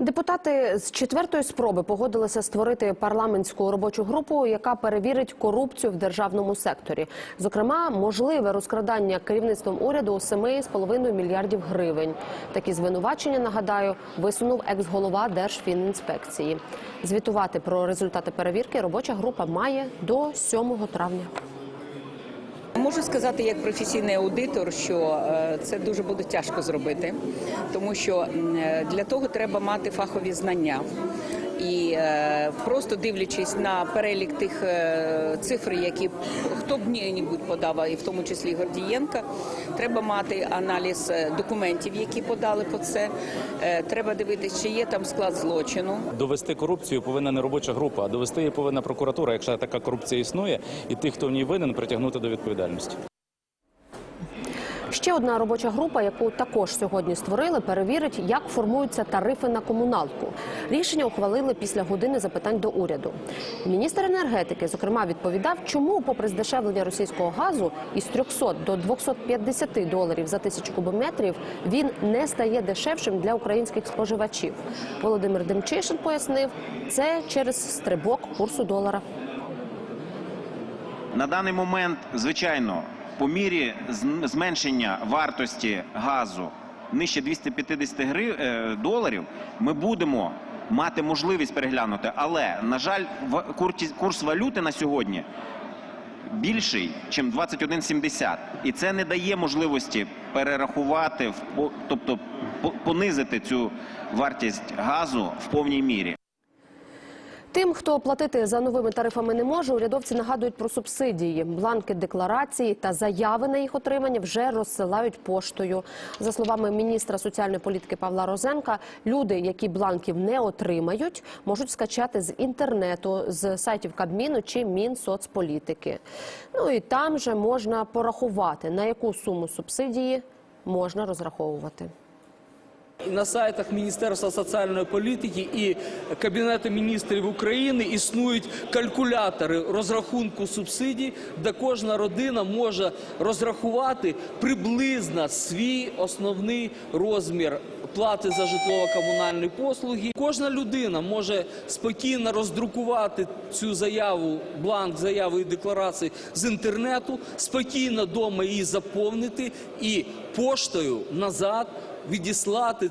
Депутати з четвертої спроби погодилися створити парламентську робочу групу, яка перевірить корупцію в державному секторі. Зокрема, можливе розкрадання керівництвом уряду 7,5 мільярдів гривень. Такі звинувачення, нагадаю, висунув екс-голова Держфінінспекції. Звітувати про результати перевірки робоча група має до 7 травня. Можу сказати як професійний аудитор, що е, це дуже буде тяжко зробити, тому що е, для того треба мати фахові знання. І е, просто дивлячись на перелік тих е, цифр, які хто б ні-небудь подав, і в тому числі Гордієнка, треба мати аналіз е, документів, які подали по це. Треба дивитися, чи є там склад злочину. Довести корупцію повинна не робоча група, а довести її повинна прокуратура, якщо така корупція існує, і тих, хто в ній винен, притягнути до відповідальності. Ще одна робоча група, яку також сьогодні створили, перевірить, як формуються тарифи на комуналку. Рішення ухвалили після години запитань до уряду. Міністр енергетики, зокрема, відповідав, чому, попри здешевлення російського газу із 300 до 250 доларів за тисячу кубометрів, він не стає дешевшим для українських споживачів. Володимир Демчишин пояснив, це через стрибок курсу долара. На даний момент, звичайно, по мірі зменшення вартості газу нижче 250 гри... е, доларів, ми будемо мати можливість переглянути. Але, на жаль, курс валюти на сьогодні більший, ніж 21,70. І це не дає можливості перерахувати, тобто по- понизити цю вартість газу в повній мірі. Тим, хто платити за новими тарифами не може, урядовці нагадують про субсидії. Бланки декларації та заяви на їх отримання вже розсилають поштою. За словами міністра соціальної політики Павла Розенка, люди, які бланків не отримають, можуть скачати з інтернету, з сайтів Кабміну чи Мінсоцполітики. Ну і там же можна порахувати, на яку суму субсидії можна розраховувати. На сайтах Міністерства соціальної політики і Кабінету міністрів України існують калькулятори розрахунку субсидій, де кожна родина може розрахувати приблизно свій основний розмір плати за житлово-комунальні послуги. Кожна людина може спокійно роздрукувати цю заяву, бланк заяви і декларації з інтернету, спокійно вдома її заповнити і поштою назад відіслати